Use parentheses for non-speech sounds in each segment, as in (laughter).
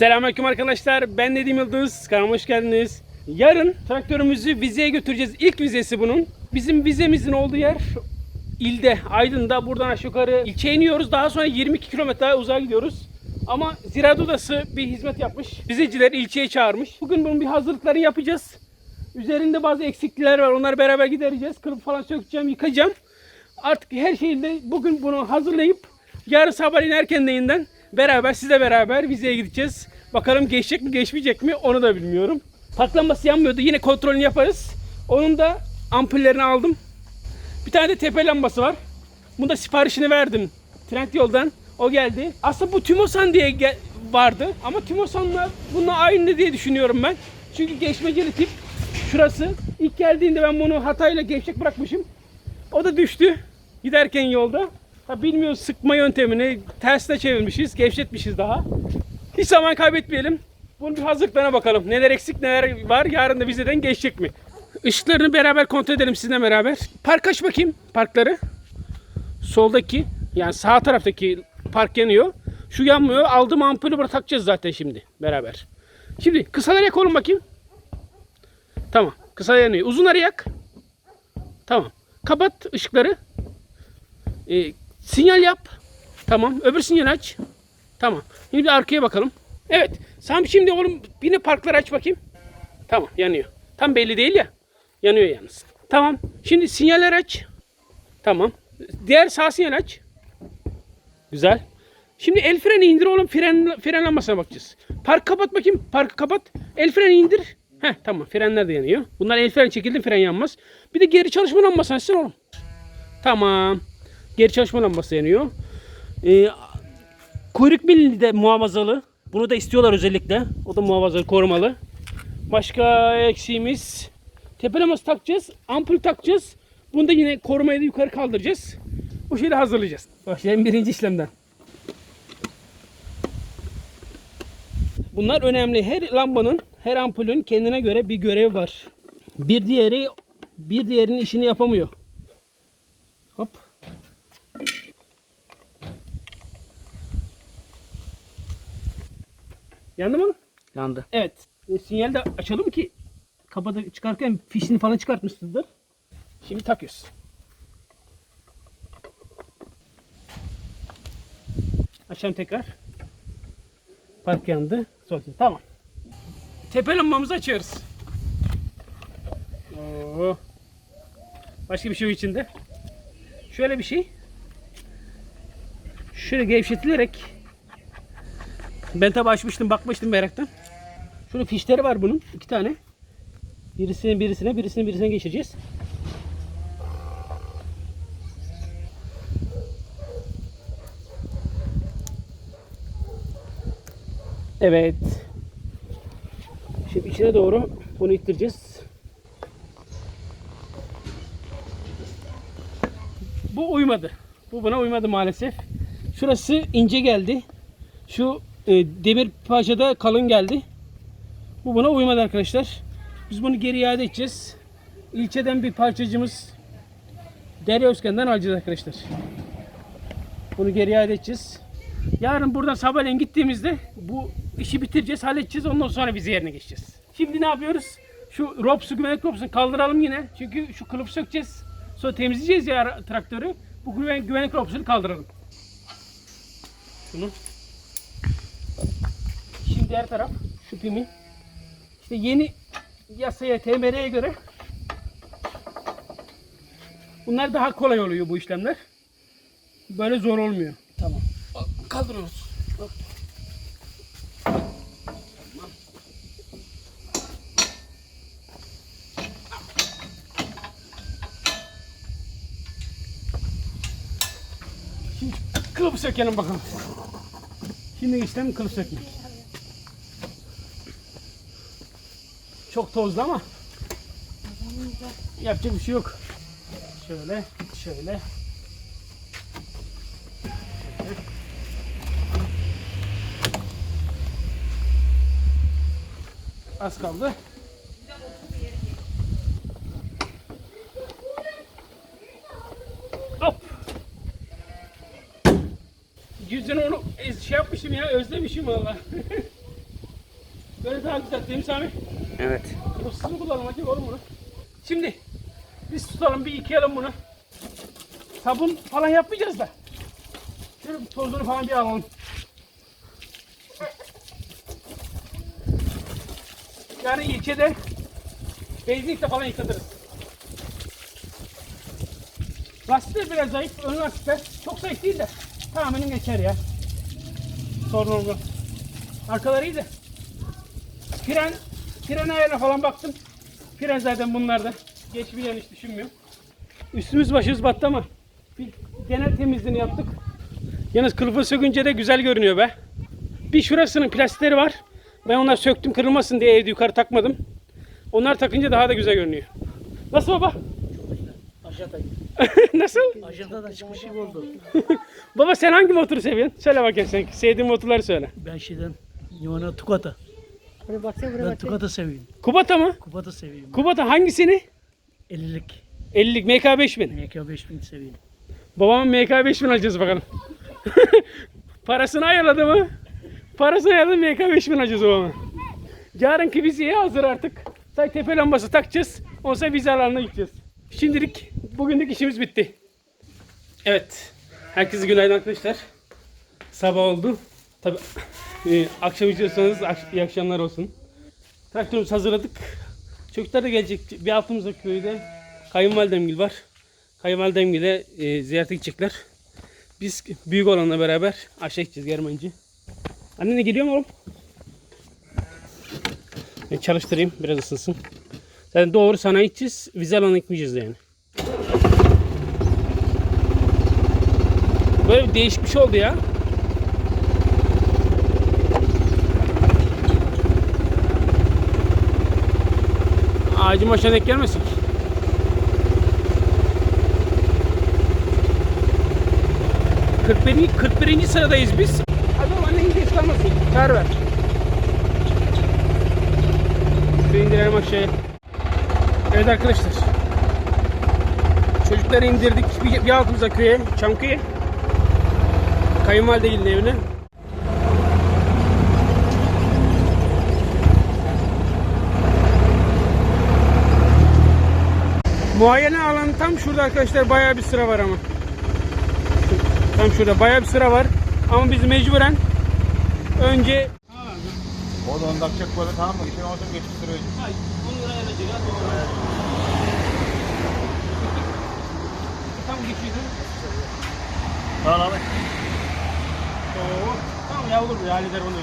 Selamünaleyküm arkadaşlar. Ben Nedim Yıldız. Kanalıma hoş geldiniz. Yarın traktörümüzü vizeye götüreceğiz. İlk vizesi bunun. Bizim vizemizin olduğu yer ilde, Aydın'da. Buradan aşağı yukarı ilçeye iniyoruz. Daha sonra 22 kilometre daha uzağa gidiyoruz. Ama Ziraat Odası bir hizmet yapmış. Vizeciler ilçeye çağırmış. Bugün bunun bir hazırlıklarını yapacağız. Üzerinde bazı eksiklikler var. Onları beraber gidereceğiz. Kılıf falan sökeceğim, yıkayacağım. Artık her şeyde bugün bunu hazırlayıp yarın sabahleyin erkenleyinden beraber sizle beraber vizeye gideceğiz. Bakalım geçecek mi geçmeyecek mi onu da bilmiyorum. Park lambası yanmıyordu. Yine kontrolünü yaparız. Onun da ampullerini aldım. Bir tane de tepe lambası var. Bunda siparişini verdim. Trendyol'dan. O geldi. Aslında bu Timosan diye gel- vardı. Ama Timosan'la bununla aynı diye düşünüyorum ben. Çünkü geçmeceli tip şurası. İlk geldiğinde ben bunu hatayla gevşek bırakmışım. O da düştü. Giderken yolda. Ha bilmiyoruz sıkma yöntemini. Tersine çevirmişiz. Gevşetmişiz daha. Hiç zaman kaybetmeyelim. Bunun bir hazırlıklarına bakalım. Neler eksik neler var. Yarın da vizeden geçecek mi? Işıklarını beraber kontrol edelim sizinle beraber. Park aç bakayım parkları. Soldaki yani sağ taraftaki park yanıyor. Şu yanmıyor. Aldığım ampulü burada takacağız zaten şimdi beraber. Şimdi kısaları yak oğlum bakayım. Tamam. Kısa yanıyor. Uzunları yak. Tamam. Kapat ışıkları. Ee, sinyal yap. Tamam. Öbür sinyal aç. Tamam. Şimdi bir arkaya bakalım. Evet. Sam şimdi oğlum yine parkları aç bakayım. Tamam yanıyor. Tam belli değil ya. Yanıyor yalnız. Tamam. Şimdi sinyaller aç. Tamam. Diğer sağ sinyal aç. Güzel. Şimdi el freni indir oğlum. Fren, fren lambasına bakacağız. Park kapat bakayım. Parkı kapat. El freni indir. Heh tamam. Frenler de yanıyor. Bunlar el freni çekildi fren yanmaz. Bir de geri çalışma lambası açsın oğlum. Tamam. Geri çalışma lambası yanıyor. Ee, kuyruk milli de muhafazalı. Bunu da istiyorlar özellikle. O da muhafazalı, korumalı. Başka eksiğimiz tepelaması takacağız. Ampul takacağız. Bunu da yine korumayı da yukarı kaldıracağız. Bu şeyi hazırlayacağız. Başlayalım birinci işlemden. Bunlar önemli. Her lambanın, her ampulün kendine göre bir görev var. Bir diğeri bir diğerinin işini yapamıyor. Yandı mı? Yandı. Evet. E, sinyal de açalım ki kapıda çıkarken fişini falan çıkartmışsındır. Şimdi takıyoruz. Açalım tekrar. Park yandı. Soğutun. Tamam. Tepe lambamızı açıyoruz. Oo. Başka bir şey yok içinde. Şöyle bir şey. Şöyle gevşetilerek ben tabi açmıştım bakmıştım meraktan. Şöyle fişleri var bunun. iki tane. Birisini birisine, birisini birisine geçireceğiz. Evet. Şimdi içine doğru bunu ittireceğiz. Bu uymadı. Bu buna uymadı maalesef. Şurası ince geldi. Şu demir parçada kalın geldi. Bu buna uymadı arkadaşlar. Biz bunu geri iade edeceğiz. İlçeden bir parçacımız Derya Özken'den alacağız arkadaşlar. Bunu geri iade edeceğiz. Yarın buradan sabahleyin gittiğimizde bu işi bitireceğiz, halledeceğiz. Ondan sonra vize yerine geçeceğiz. Şimdi ne yapıyoruz? Şu ropsu, güvenlik ropsunu kaldıralım yine. Çünkü şu kılıf sökeceğiz. Sonra temizleyeceğiz ya traktörü. Bu güven, güvenlik ropsunu kaldıralım. Şunu. Diğer taraf şu pimi. İşte yeni yasaya, TMR'ye göre bunlar daha kolay oluyor bu işlemler. Böyle zor olmuyor. Tamam. Kaldırıyoruz. Şimdi kılıfı sökelim bakalım. Şimdi işlem kılıf sökmek. Çok tozlu ama yapacak bir şey yok. Şöyle, şöyle. Az kaldı. Hop. Yüzünü onu şey yapmışım ya özlemişim valla. (laughs) Böyle daha güzel değil mi Sami? Evet. Mı kullanalım hadi oğlum bunu. Şimdi biz tutalım bir yıkayalım bunu. Sabun falan yapmayacağız da. Şöyle tozunu falan bir alalım. Yani ilçede benzinlikte falan yıkatırız. Lastikler biraz zayıf, ön lastikler çok zayıf değil de tamamen geçer ya. Sorun olmaz. Arkaları iyi de. Fren, fren ayarına falan baktım. Fren zaten bunlarda. Geçmeyen hiç düşünmüyorum. Üstümüz başımız battı ama bir genel temizliğini yaptık. Yalnız kılıfı sökünce de güzel görünüyor be. Bir şurasının plastikleri var. Ben onları söktüm kırılmasın diye evde yukarı takmadım. Onlar takınca daha da güzel görünüyor. Nasıl baba? (laughs) Nasıl? Ajanda da çıkmış gibi oldu. (laughs) Baba sen hangi motoru seviyorsun? Söyle bakayım sen. Sevdiğin motorları söyle. Ben şeyden Yuvana Tukata. Buraya baksana buraya Ben baksana. Seviyorum. Kubata mı? Kubata seviyorum. Kubata hangisini? 50'lik 50'lik MK5000. MK 5000 seviyorum. Babamın MK5000 alacağız bakalım. (laughs) Parasını ayarladı mı? Parasını ayarladı MK5000 alacağız babama. Yarınki vizeye hazır artık. Say tepe lambası takacağız. Ondan sonra vize alanına gideceğiz. Şimdilik bugünlük işimiz bitti. Evet. Herkese günaydın arkadaşlar. Sabah oldu. Tabi akşam izliyorsanız ak- iyi akşamlar olsun. Traktörümüzü hazırladık. Çocuklar da gelecek. Bir haftamızda köyde kayınvalidemgil var. Kayınvalidemgil'e e, ziyarete gidecekler. Biz büyük olanla beraber aşağı gideceğiz Germancı. Anne ne geliyor mu oğlum? Ben çalıştırayım biraz ısınsın. Zaten doğru sanayi gideceğiz. Vize alanına gitmeyeceğiz yani. Böyle bir değişik bir şey oldu ya. Ağacın başına denk gelmesin. Kırk birinci 41. sıradayız biz. Hadi oğlum annen geç kalmasın. Çağır ver. Şurayı indirelim aşağıya. Evet arkadaşlar. Çocukları indirdik bir, bir altımıza köye, Çanköy'e. Kayınvalidenin evine. Muayene alanı tam şurada arkadaşlar bayağı bir sıra var ama. Tam şurada bayağı bir sıra var. Ama biz mecburen önce O da 10 dakika böyle tamam mı? Geçen oradan geçip sürüyor. Ay, 10 lira ayıracak ha. Tam geçiyordum. Tamam abi. Oo, tamam ya olur ya halleder onu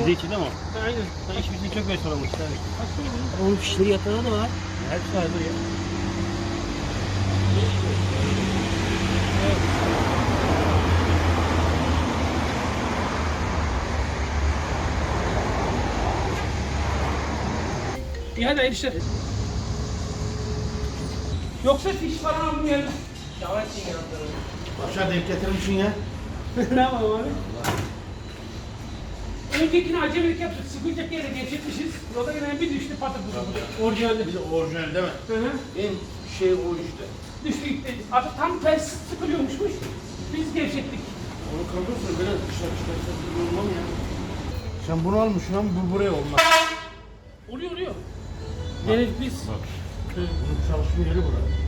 Bize için ama. Aynen. Sen iş bizim çok lira bu? Onun fişleri yatağı da var. Hepsi hazır ya. İyi hadi hayırlı işler. Yoksa fiş falan aldım yerine. Yavaş yiyin Aşağı denk getirmişsin ya. (laughs) ne yapalım abi? Öncekini acemilik yaptık. Sıkılacak yere geçirmişiz. Yolda gelen bir düştü patır patır. Orijinalde. Bir de orijinal değil mi? Hı hı. En şey o işte. Düştü gitti. Abi tam ters sıkılıyormuşmuş. Biz gevşettik. Onu kaldırırsa biraz dışarı çıkarsa bir olmam ya. Sen bunu almışsın ama bu buraya olmaz. Oluyor oluyor. Yani biz Bak. Bunun çalışma yeri burası.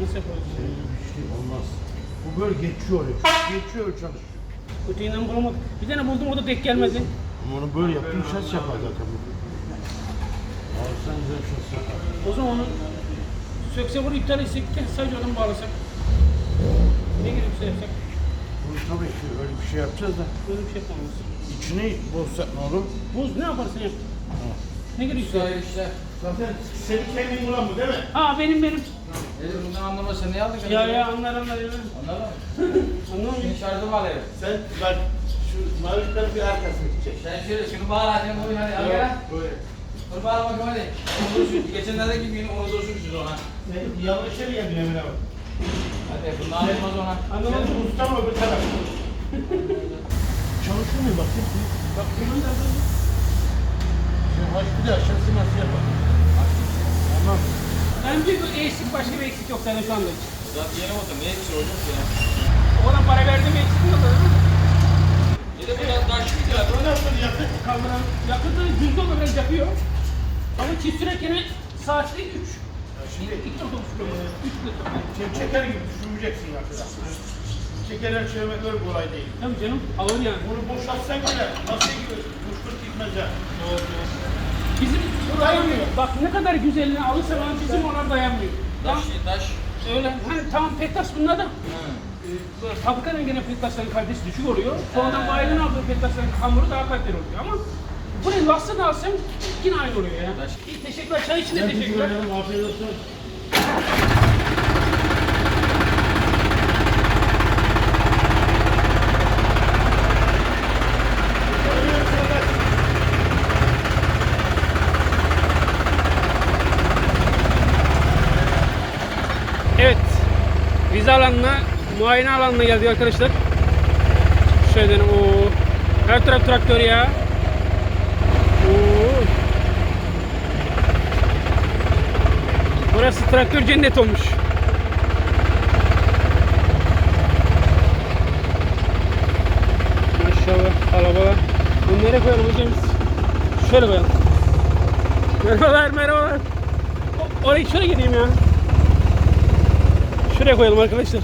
nasıl yapıyoruz? Bir şey olmaz. Bu böyle geçiyor öyle. Geçiyor öyle çalışıyor. Öteyinden bulamadık. Bir tane buldum o da denk gelmedi. Ama onu böyle yaptın şas yapar zaten. Alsan güzel şas yapar. O zaman onu sökse bunu iptal etsek de sadece onu bağlasak. Ne gerekirse yapsak. Bunu tabii ki öyle bir şey yapacağız da. Böyle bir şey yapmamız. İçine bozsak ne olur? Boz ne yaparsın yap. Ne gerekiyorsa. Zaten senin kendin bulan bu değil mi? Ha benim benim. Dedim bundan anlamasın ne aldık? Ya ya anlar anlar ya. Anladın mı? (laughs) Anlamıyor. Senin şarjı var. Sen bak şu maviliklerin bir arkasını çek. Sen şöyle şunu bağla sen koy hadi al gel. Böyle. Dur bağla bakayım hadi. Onu dursun. Geçenlerde gibi yine onu dursunmuşuz ona. Yanlış yere geldin Emine bak. Hadi bundan anlamaz ona. Anlamadım. Sen usta mı öbür taraf? Çalışıyor mu bak? Bak bunun da Sen haş bir de aşağısı nasıl yapar? Tamam. Bence bu eksik başka bir eksik yok zaten şu anda. Zaten yeni oldu. Ne eksik olacak ya? Ona para verdim eksik mi olur? Ya da biraz daha şimdi ya. Ondan sonra yakıt kaldıran, yakıtı günde olarak yapıyor. Ama ki sürekli saatte 3. Şimdi 2 otobüs kilometre, e, 3 kilometre. Şey, çeker gibi düşünmeyeceksin yakıtı. Çekerler çevirmek öyle kolay değil. Tabii canım, alır yani. Bunu boşaltsan bile nasıl gibi boşluk gitmez ya. Doğru. Bizim dayanmıyor. Bak ne kadar güzelini alırsa lan bizim ona dayanmıyor. Taş, taş. öyle hani tamam pettas bunlar da e, fabrikadan gelen pettasların kalitesi düşük oluyor. Sonradan bayiden aldığı pettasların hamuru daha kaliteli oluyor ama burayı lastik alsam yine aynı oluyor ya. İyi teşekkürler. Çay için de teşekkürler. Afiyet olsun. Evet. Vize alanına, muayene alanına geldik arkadaşlar. Şöyle o her taraf traktör ya. Oo. Burası traktör cennet olmuş. Maşallah kalabalık. Bunu nereye koyalım hocam? Şöyle koyalım. Merhabalar merhabalar. O- Orayı şöyle geleyim ya. Şuraya koyalım arkadaşlar.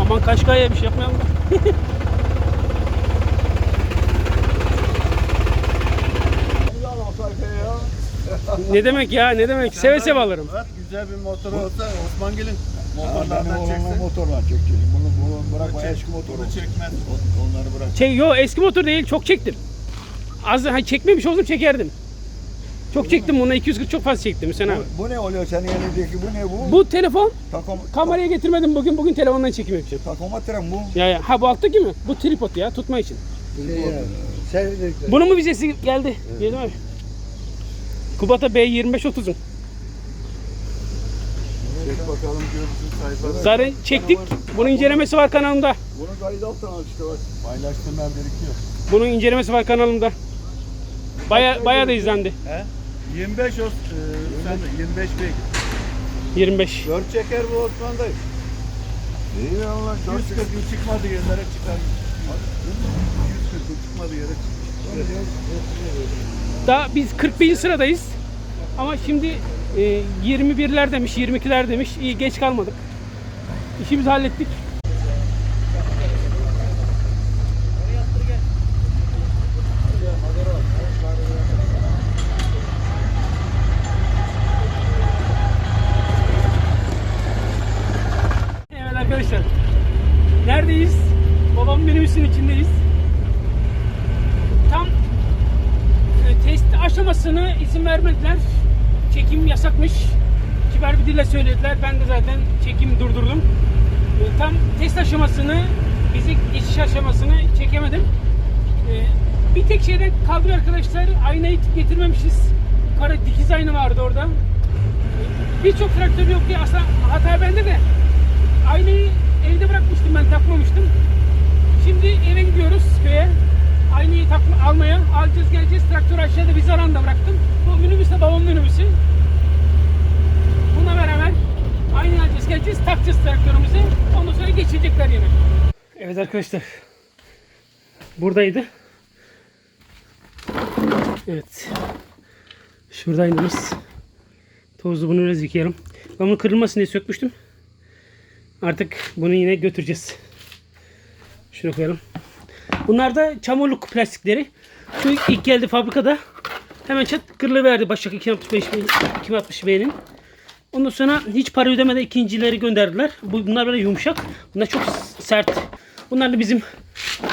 Aman Kaşkay'a bir şey yapmayalım da. (laughs) ne demek ya ne demek seve seve alırım. Evet, güzel bir motor olsa Osman Gelin Motorlardan çekse. motorla çekeceğim. Bunu, bunu bırakma eski motor Bunu olsun. çekmez. Onları bırak. Şey, yo eski motor değil çok çektim. Az hani çekmemiş olsam çekerdim. Çok çektim buna 240 çok fazla çektim Hüseyin abi. Bu, bu ne oluyor senin elindeki bu ne bu? Bu telefon Takom, kameraya getirmedim bugün bugün telefondan çekim yapacağım. takometre mi bu? Ya, ya ha bu alttaki mi? Bu tripod ya tutma için. Şey, Bunun mu vizesi geldi? Geldi mi? Kubata B2530'un. Çek bakalım görsün sayfada. Zaten çektik. Bunun incelemesi var kanalımda. Bunu kayıt altına al işte bak. Paylaştırmam gerekiyor. Bunun incelemesi var kanalımda. Baya baya da izlendi. He? 25 olsun. sen de 25 beygir. 25. 4 çeker bu Osman dayı. İyi Allah. 140 çıkmadı yerlere çıkar. 140 çıkmadı yere çıkar. Daha biz 41. sıradayız. Ama şimdi e, 21'ler demiş, 22'ler demiş. İyi geç kalmadık. İşimizi hallettik. Evet arkadaşlar. Neredeyiz? Babam minibüsün içindeyiz. Tam e, test aşamasını izin vermediler. Çekim yasakmış. Dille söylediler. Ben de zaten çekim durdurdum. E, Tam test aşamasını, bizi geçiş aşamasını çekemedim. E, Bir tek şeyden kaldı arkadaşlar. Aynayı getirmemişiz. Kara dikiz ayna vardı orada. Birçok traktör yok diye aslında hata bende de. Aynayı evde bırakmıştım ben takmamıştım. Şimdi eve gidiyoruz köye. Aynayı takma, almaya. Alacağız geleceğiz. Traktörü aşağıda bir zaranda bıraktım. Bu minibüs de babamın minibüsü. Aynı alacağız geleceğiz. Takacağız traktörümüzü. Ondan sonra geçecekler yine. Evet arkadaşlar. Buradaydı. Evet. Şurada aynamız. Tozlu bunu biraz yıkayalım. Ben bunu kırılmasın diye sökmüştüm. Artık bunu yine götüreceğiz. Şunu koyalım. Bunlar da çamurluk plastikleri. Şu ilk geldi fabrikada. Hemen çat kırılıverdi Başak 265 260 B'nin. Ondan sonra hiç para ödemeden ikincileri gönderdiler. Bu- Bunlar böyle yumuşak. Bunlar çok sert. Bunlar da bizim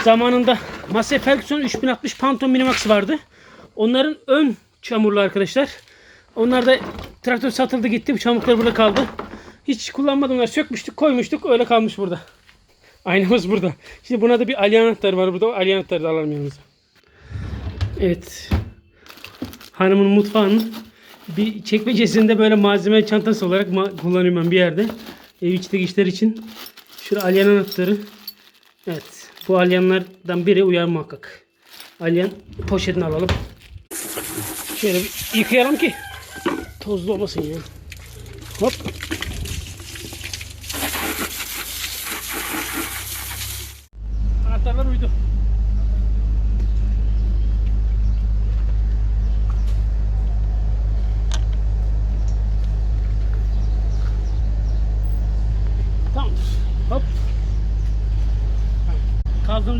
zamanında Massey Ferguson 3060 Phantom Minimax vardı. Onların ön çamurlu arkadaşlar. Onlar da traktör satıldı gitti. Bu çamurlar burada kaldı. Hiç kullanmadım. Onları sökmüştük, koymuştuk. Öyle kalmış burada. (laughs) Aynamız burada. Şimdi buna da bir ali anahtarı var burada. Ali anahtarı da alalım yanımıza. Evet. Hanımın mutfağının bir çekmecesinde böyle malzeme çantası olarak ma- kullanıyorum ben bir yerde. Ev içindeki işler için. Şurada alyan anahtarı. Evet. Bu alyanlardan biri uyar muhakkak. Alyan poşetini alalım. Şöyle bir yıkayalım ki tozlu olmasın ya. Hop. Anahtarlar uydu.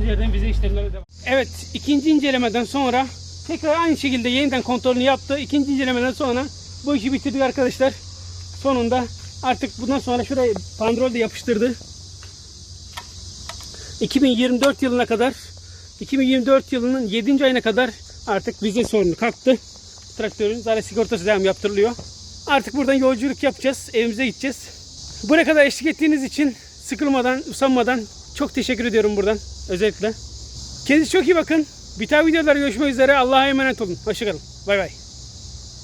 yerden vize işlemleri devam. Evet ikinci incelemeden sonra tekrar aynı şekilde yeniden kontrolünü yaptı. İkinci incelemeden sonra bu işi bitirdik arkadaşlar. Sonunda artık bundan sonra şuraya pandrol de yapıştırdı. 2024 yılına kadar 2024 yılının 7. ayına kadar artık vize sorunu kalktı. Traktörün zaten sigortası devam yaptırılıyor. Artık buradan yolculuk yapacağız. Evimize gideceğiz. Buraya kadar eşlik ettiğiniz için sıkılmadan, usanmadan çok teşekkür ediyorum buradan özellikle. Kendinize çok iyi bakın. Bir daha videolarda görüşmek üzere. Allah'a emanet olun. Hoşçakalın. Bay bay.